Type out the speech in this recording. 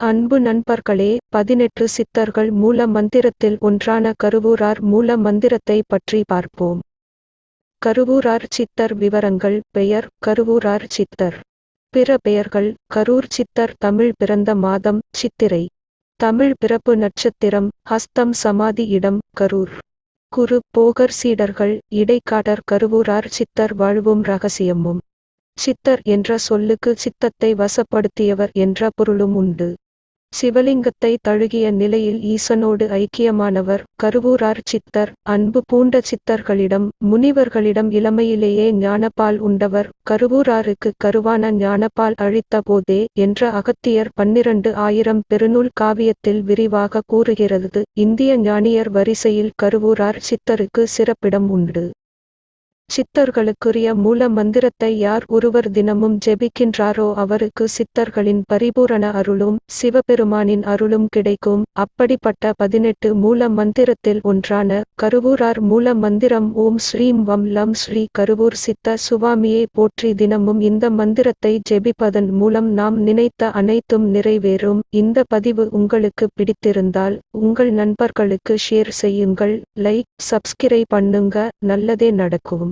அன்பு நண்பர்களே பதினெட்டு சித்தர்கள் மூல மந்திரத்தில் ஒன்றான கருவூரார் மூல மந்திரத்தை பற்றி பார்ப்போம். கருவூரார் சித்தர் விவரங்கள் பெயர் கருவூரார் சித்தர். பிற பெயர்கள் கரூர் சித்தர் தமிழ் பிறந்த மாதம் சித்திரை. தமிழ் பிறப்பு நட்சத்திரம் ஹஸ்தம் சமாதி இடம் கரூர். குரு போகர் சீடர்கள் இடைக்காடர் கருவூரார் சித்தர் வாழ்வும் ரகசியமும். சித்தர் என்ற சொல்லுக்கு சித்தத்தை வசப்படுத்தியவர் என்ற பொருளும் உண்டு. சிவலிங்கத்தை தழுகிய நிலையில் ஈசனோடு ஐக்கியமானவர் கருவூரார் சித்தர் அன்பு பூண்ட சித்தர்களிடம் முனிவர்களிடம் இளமையிலேயே ஞானப்பால் உண்டவர். கருவூராருக்கு கருவான ஞானப்பால் அழித்த போதே என்ற அகத்தியர் பன்னிரண்டு ஆயிரம் பெருநூல் காவியத்தில் விரிவாக கூறுகிறது. இந்திய ஞானியர் வரிசையில் கருவூரார் சித்தருக்கு சிறப்பிடம் உண்டு. சித்தர்களுக்குரிய மூல மந்திரத்தை யார் ஒருவர் தினமும் ஜெபிக்கின்றாரோ அவருக்கு சித்தர்களின் பரிபூரண அருளும் சிவபெருமானின் அருளும் கிடைக்கும். அப்படிப்பட்ட பதினெட்டு மூல மந்திரத்தில் ஒன்றான கருவூரார் மூல மந்திரம் ஓம் ஸ்ரீம் வம் லம் ஸ்ரீ கருவூர் சித்த சுவாமியை போற்றி தினமும் இந்த மந்திரத்தை ஜெபிப்பதன் மூலம் நாம் நினைத்த அனைத்தும் நிறைவேறும். இந்த பதிவு உங்களுக்கு பிடித்திருந்தால் உங்கள் நண்பர்களுக்கு ஷேர் செய்யுங்கள் லைக் சப்ஸ்கிரைப் பண்ணுங்க நல்லதே நடக்கும்.